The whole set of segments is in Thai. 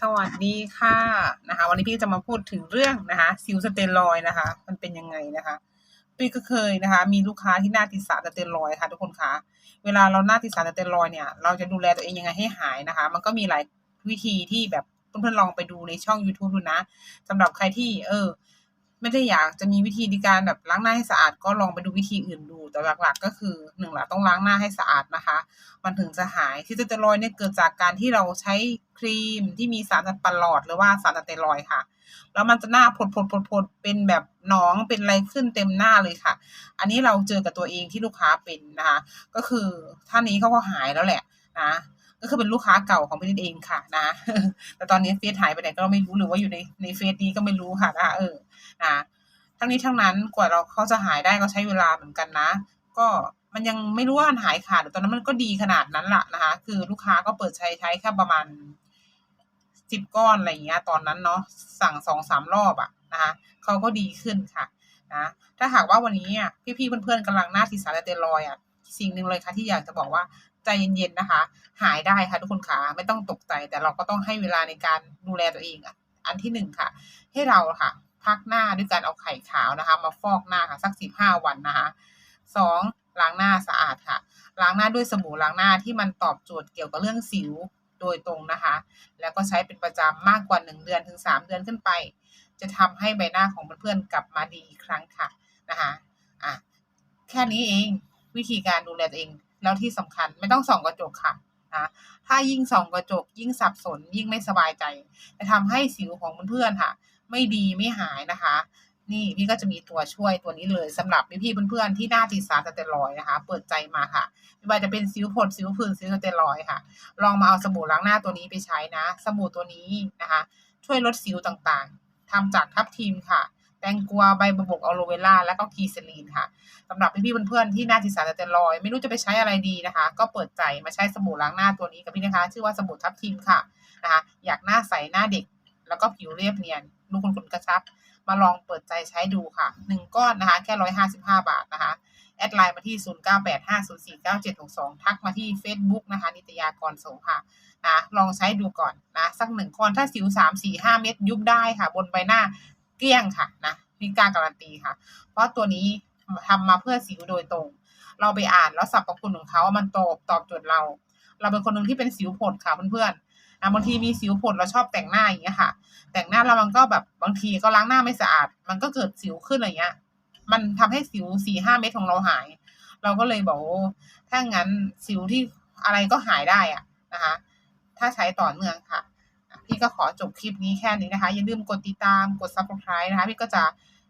สวัสดีค่ะนะคะ วันนี้พี่จะมาพูดถึงเรื่องนะคะซิลสเตียรอยนะคะ มันเป็นยังไงนะคะพี่ก็เคยนะคะ มีลูกค้าที่หน้าติดสารสเตียรอยค่ะ ทุกคนคะเวลาเราหน้าติดสารสเตียรอยเนี่ยเราจะดูแลตัวเองยังไงให้หายนะคะ มันก็มีหลายวิธีที่แบบเพื่อนๆลองไปดูในช่อง YouTube ดูนะสำหรับใครที่ เออ ไม่ได้อยากจะมีวิธีในการแบบล้างหน้าให้สะอาดก็ลองไปดูวิธีอื่นดูแต่หลัก ๆ ก็คือหนึ่งละต้องล้างหน้าให้สะอาดนะคะ มันถึงจะหายที่สเตียรอยเนี่ยเกิดจากการที่เราใช้ครีมที่มีสารสประหลอดหรือว่าสารสเตียรอยค่ะ แล้วมันจะหน้าผดผดผดผดเป็นแบบหนองเป็นอะไรขึ้นเต็มหน้าเลยค่ะ อันนี้เราเจอกับตัวเองที่ลูกค้าเป็นนะคะก็คือท่านนี้เขาก็หายแล้วแหละนะก็คือเป็นลูกค้าเก่าของพี่นิดเองค่ะนะ แต่ตอนนี้เฟซหายไปไหนก็ไม่รู้หรือว่าอยู่ในในเฟซนี้ก็ไม่รู้ค่ะนะเออนะทั้งนี้ทั้งนั้นกว่าเราเขาจะหายได้ก็ใช้เวลาเหมือนกันนะ ก็ มันยังไม่รู้ว่ามันหายขาดแต่ตอนนั้นมันก็ดีขนาดนั้นละนะคะ คือลูกค้าก็เปิดใช้ใช้แค่ประมาณสิบก้อนอะไรอย่างเงี้ย ตอนนั้นเนาะสั่งสองสามรอบอะนะคะเขาก็ดีขึ้นค่ะนะถ้าหากว่าวันนี้พี่ๆเพื่อนๆกำลังหน้าที่สารเตียรอยอะสิ่งหนึ่งเลยค่ะที่อยากจะบอกว่าใจเย็นๆนะคะ หายได้ค่ะทุกคนค่ะไม่ต้องตกใจแต่เราก็ต้องให้เวลาในการดูแลตัวเองอะอันที่หนึ่งค่ะ ให้เราค่ะ พักหน้าด้วยการเอาไข่ขาวนะคะ มาฟอกหน้าค่ะสักสิบห้าวันนะคะสอง สะอาดค่ะ ล้างหน้าด้วยสบู่ล้างหน้าที่มันตอบโจทย์เกี่ยวกับเรื่องสิวโดยตรงนะคะ แล้วก็ใช้เป็นประจำมากกว่าหนึ่งเดือนถึงสามเดือนขึ้นไป จะทำให้ใบหน้าของเพื่อนๆกลับมาดีอีกครั้งค่ะนะคะอะแค่นี้เองวิธีการดูแลตัวเองแล้วที่สำคัญไม่ต้องส่องกระจกค่ะนะถ้ายิ่งส่องกระจกยิ่งสับสนยิ่งไม่สบายใจ จะทำให้สิวของเพื่อนๆค่ะ ไม่ดีไม่หายนะคะ นี่พี่ก็จะมีตัวช่วยตัวนี้เลยสำหรับพี่ๆเพื่อนๆที่หน้าติดสารสเตียรอยนะคะ เปิดใจมาค่ะไม่ว่าจะเป็นสิวผดสิวผื่นสิวสเตียรอยค่ะ ลองมาเอาสบู่ล้างหน้าตัวนี้ไปใช้นะ สบู่ตัวนี้นะคะ ช่วยลดสิวต่างๆทำจากทับทิมค่ะ แตงกวาใบบวบกอะโลเวล่าแล้วก็กีเซลีนค่ะสำหรับพี่ๆเพื่อนๆที่หน้าติดสารสเตียรอย ไม่รู้จะไปใช้อะไรดีนะคะ ก็เปิดใจมาใช้สบู่ล้างหน้าตัวนี้กับพี่นะคะ ชื่อว่าสบู่ทับทิมค่ะนะคะ อยากหน้าใสหน้าเด็ก แล้วก็ผิวเรียบเนียนลูกคุณคุณกระชับ มาลองเปิดใจใช้ดูค่ะหนึ่งก้อนนะคะ แค่ร้อยห้าสิบห้าบาทนะคะ แอดไลน์มาที่ศูนย์เก้าแปดห้าศูนย์สี่เก้าเจ็ดหกสองทักมาที่ Facebook นะคะ นิตยากรโสงค่ะนะลองใช้ดูก่อนนะสักหนึ่งก้อนถ้าสิวสามสี่ห้าเม็ดยุบได้ค่ะ บนใบหน้าเกลี้ยงค่ะนะพี่กล้าการันตีค่ะ เพราะตัวนี้ทำมาเพื่อสิวโดยตรง เราไปอ่านแล้วสรรพคุณของเขา มันตอบตอบโจทย์เรา เราเป็นคนหนึ่งที่เป็นสิวผดค่ะเพื่อนๆะบางทีมีสิวผดเราชอบแต่งหน้าอย่างเงี้ยค่ะ แต่งหน้าแล้วมันก็แบบบางทีก็ล้างหน้าไม่สะอาด มันก็เกิดสิวขึ้นอะไรเงี้ย มันทำให้สิวสี่ห้าเม็ดของเราหาย เราก็เลยบอกว่าถ้างั้นสิวที่อะไรก็หายได้อะนะคะ ถ้าใช้ต่อเนื่องค่ะ พี่ก็ขอจบคลิปนี้แค่นี้นะคะ อย่าลืมกดติดตามกด subscribe นะคะ พี่ก็จะ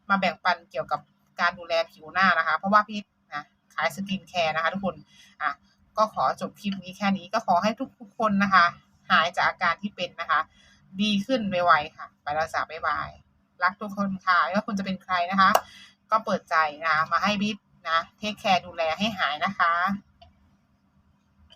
มาแบ่งปันเกี่ยวกับการดูแลผิวหน้านะคะ เพราะว่าพี่นะขายสกินแคร์นะคะทุกคนอะก็ขอจบคลิปนี้แค่นี้ก็ขอให้ทุกคนนะคะายจากอาการที่เป็นนะคะ ดีขึ้นไวๆค่ะ ไปรักษาบ๊ายบาย รักทุกคนค่ะไม่ว่าคุณจะเป็นใครนะคะ ก็เปิดใจนะ มาให้บิ๊นะ เทคแคร์ดูแลให้หายนะคะ